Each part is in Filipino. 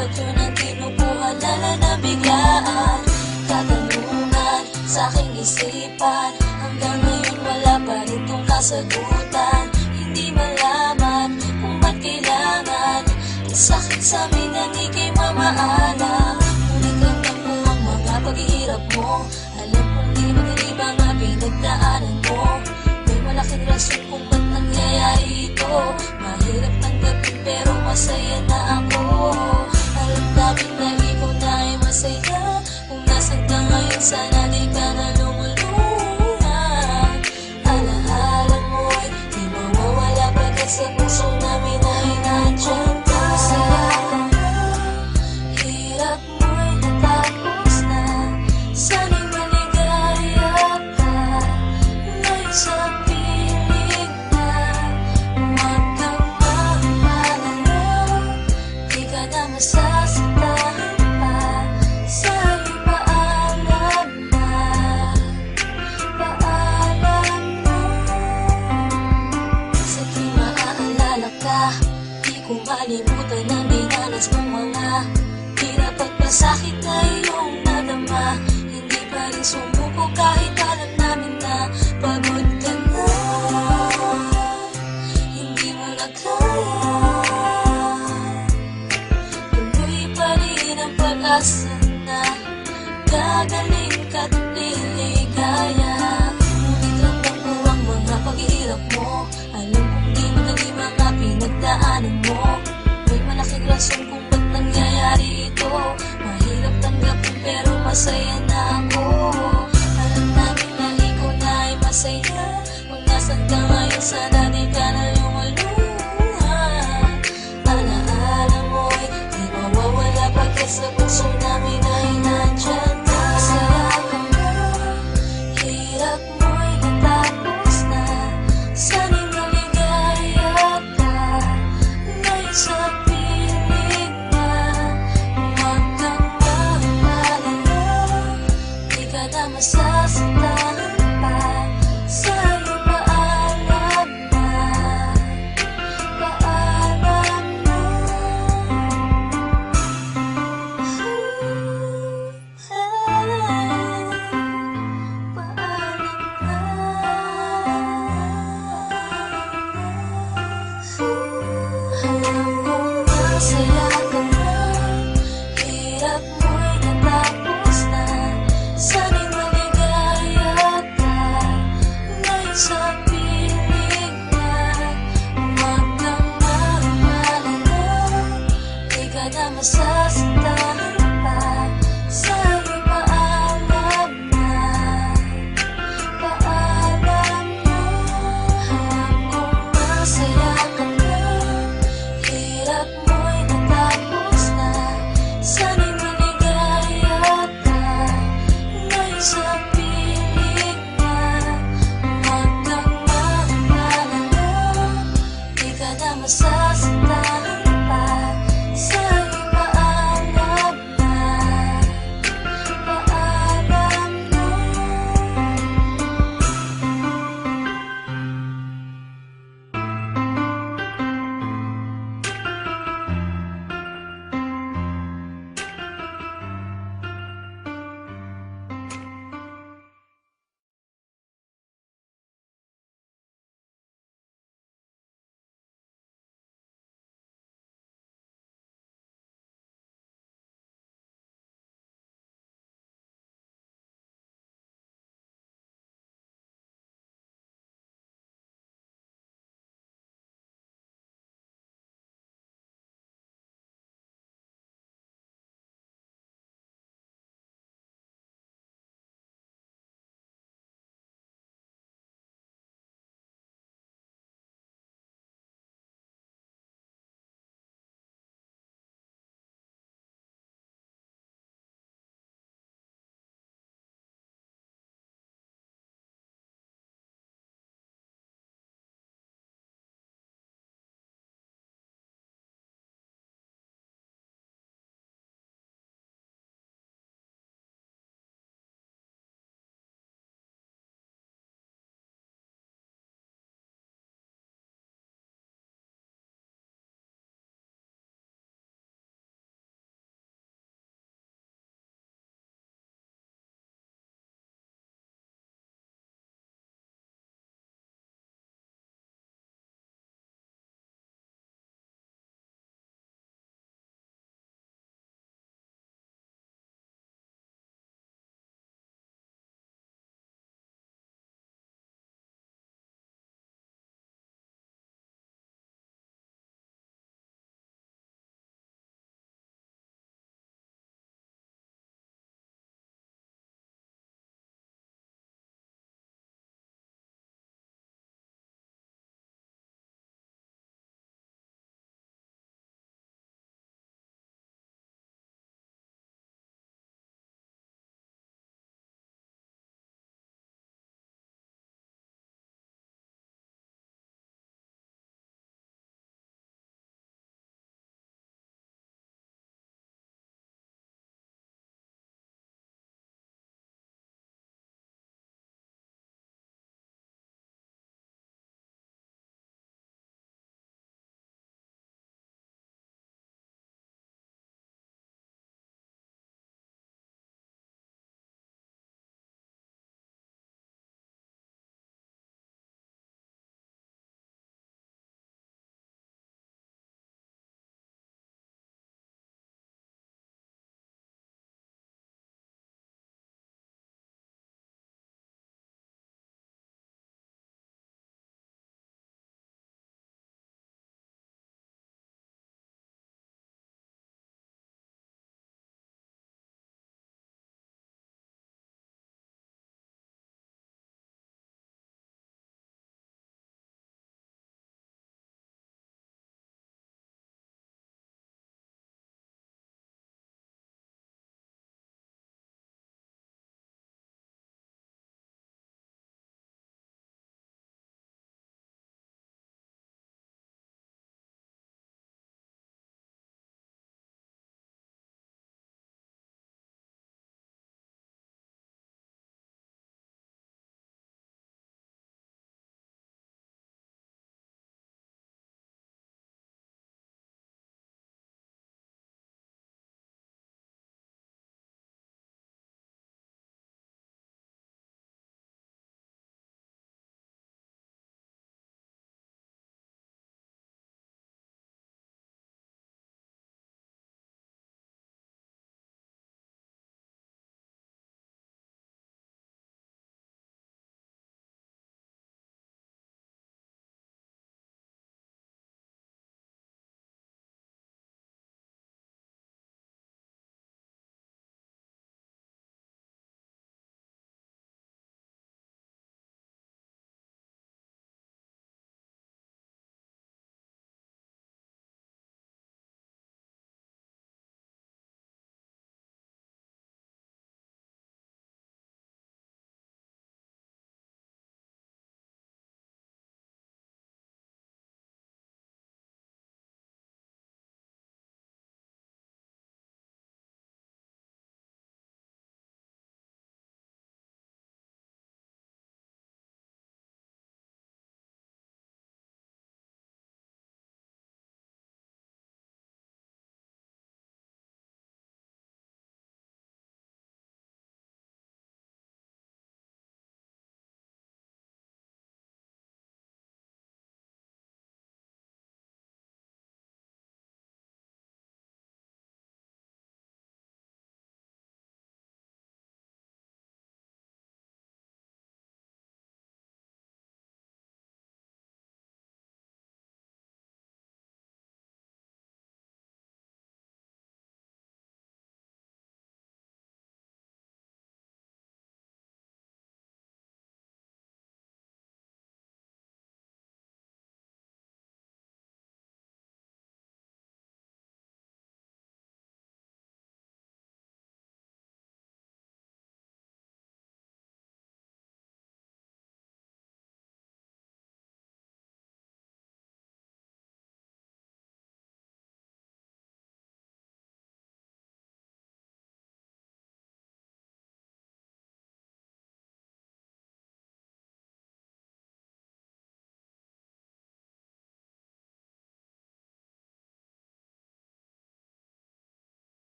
Ba't yun ang kinukuha nala na biglaan. Katanungan sa aking isipan. Hanggang ngayon wala pa rin tong kasagutan. Hindi malaman kung ba't kailangan. Sakit sa amin ang ikay mamaalam. Ngunit ramdam ko ang mga paghihirap mo. Alam kong di madali mga pinagdaanan mo? May malaking rason kung ba't nangyayari ito. Mahirap tanggapin pero masaya na ako Alam namin na ikaw na ay masaya? Kung nasan ngayon sana di ka na ang pag-asa na Gagaling ka't liligaya ko ang mga paghihirap mo. Alam kong di madali mga pinagdaanan mo. May kung ba't ito. Mahirap tanggapin pero masaya na ako. Alam na ikaw na ay masaya. Kung nasan sana di ka Di ka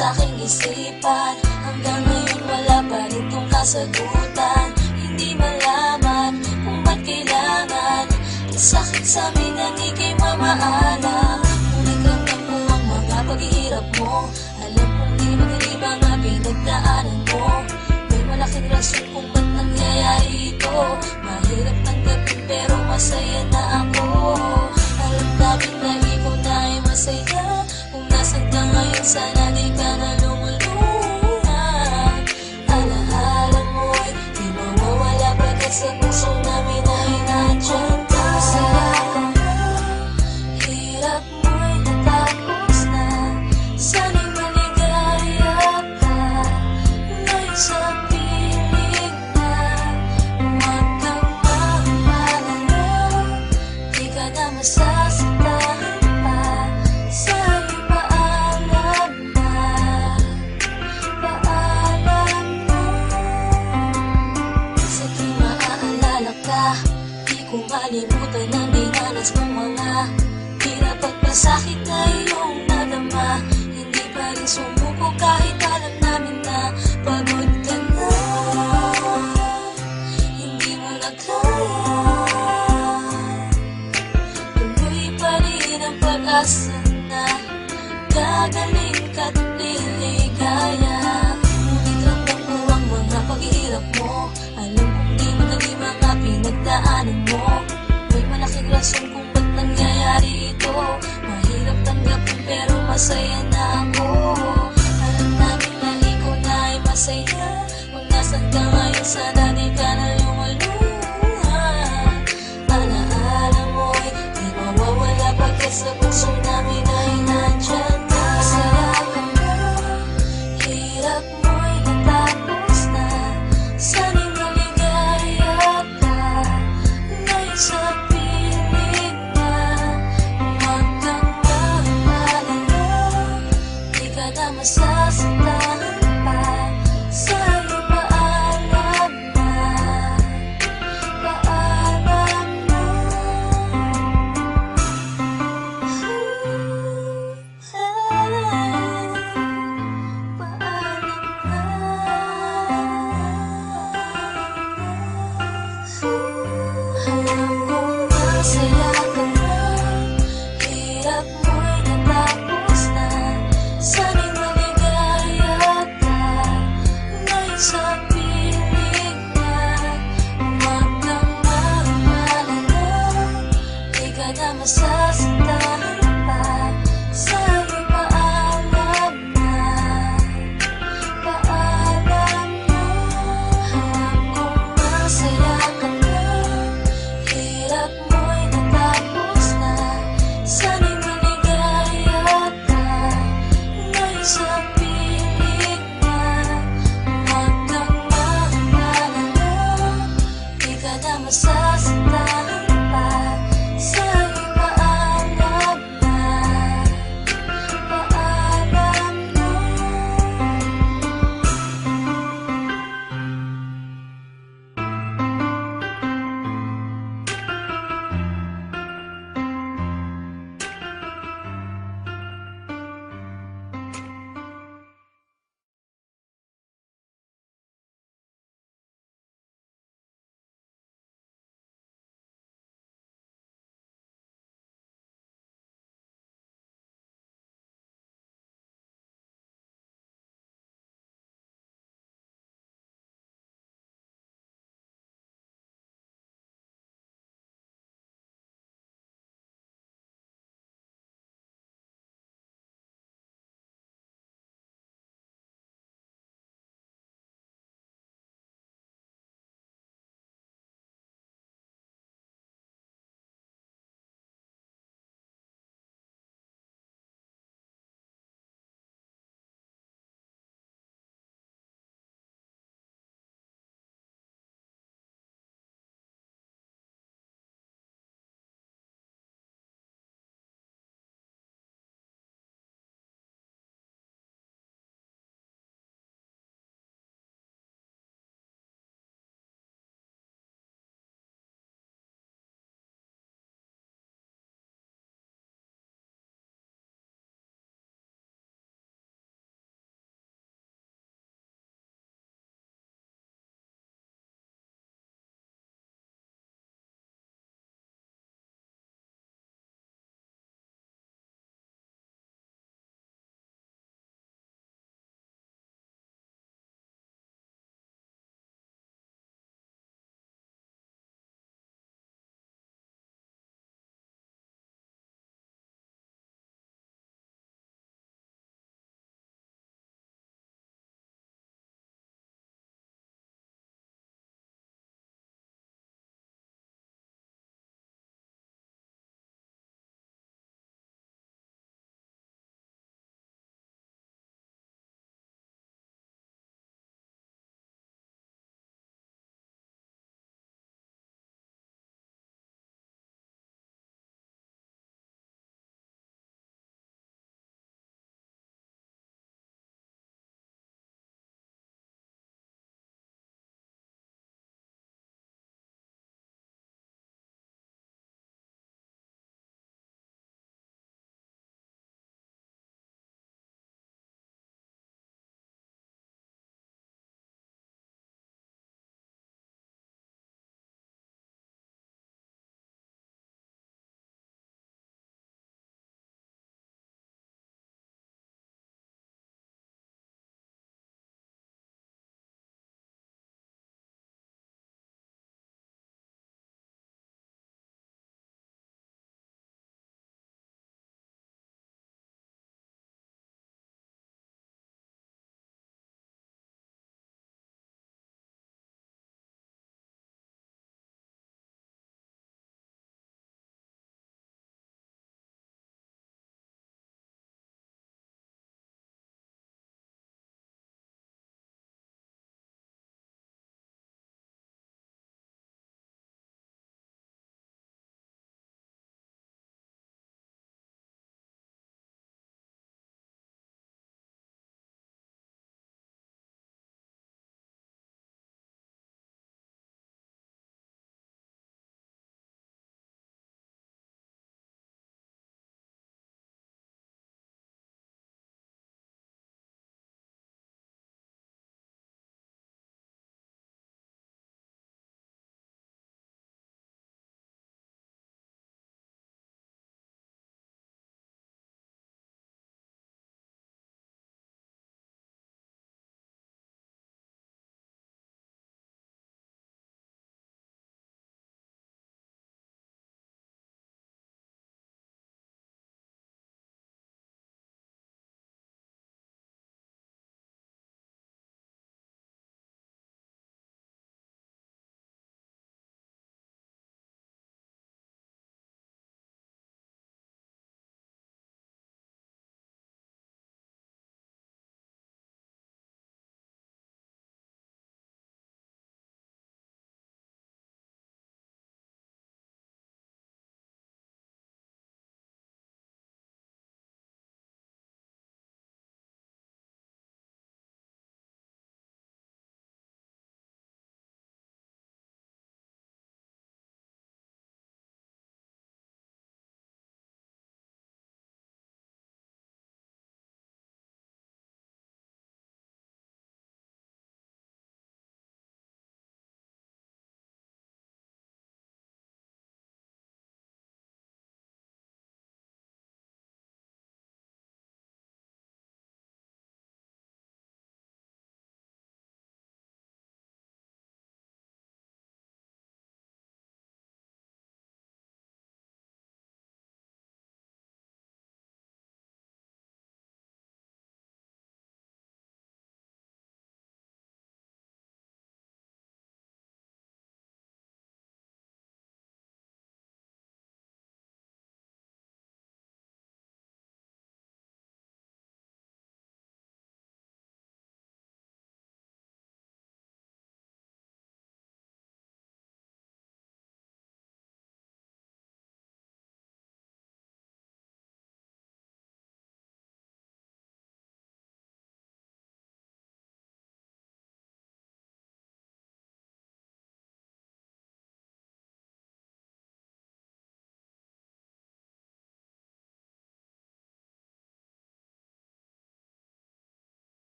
sa aking isipan. Hanggang ngayon wala pa rin tong kasagutan. Hindi malaman kung ba't kailangan. Sakit sa amin ang ikay mamaalam Ngunit ramdam ko ang mga paghihirap mo. Alam kong di madilim ang mga pinagdaanan mo. May malaking rason kung ba't nangyayari ito. Mahirap tanggapin pero masaya na ako. Alam namin na ikaw na ay masaya Ka ngayon sana di ka na lumulungan Alaala mo'y di mawawala sa puso namin karanasan na gagaling ka't liligaya Ngunit ang totoo ang mga mo. Alam kong di madali mga pinagdaanan mo. May malaking rason kung ba't nangyayari ito. Mahirap tanggapin pero masaya na ako. Alam namin na ikaw na ay masaya. Kung nasan ka ngayon sana di ka na myself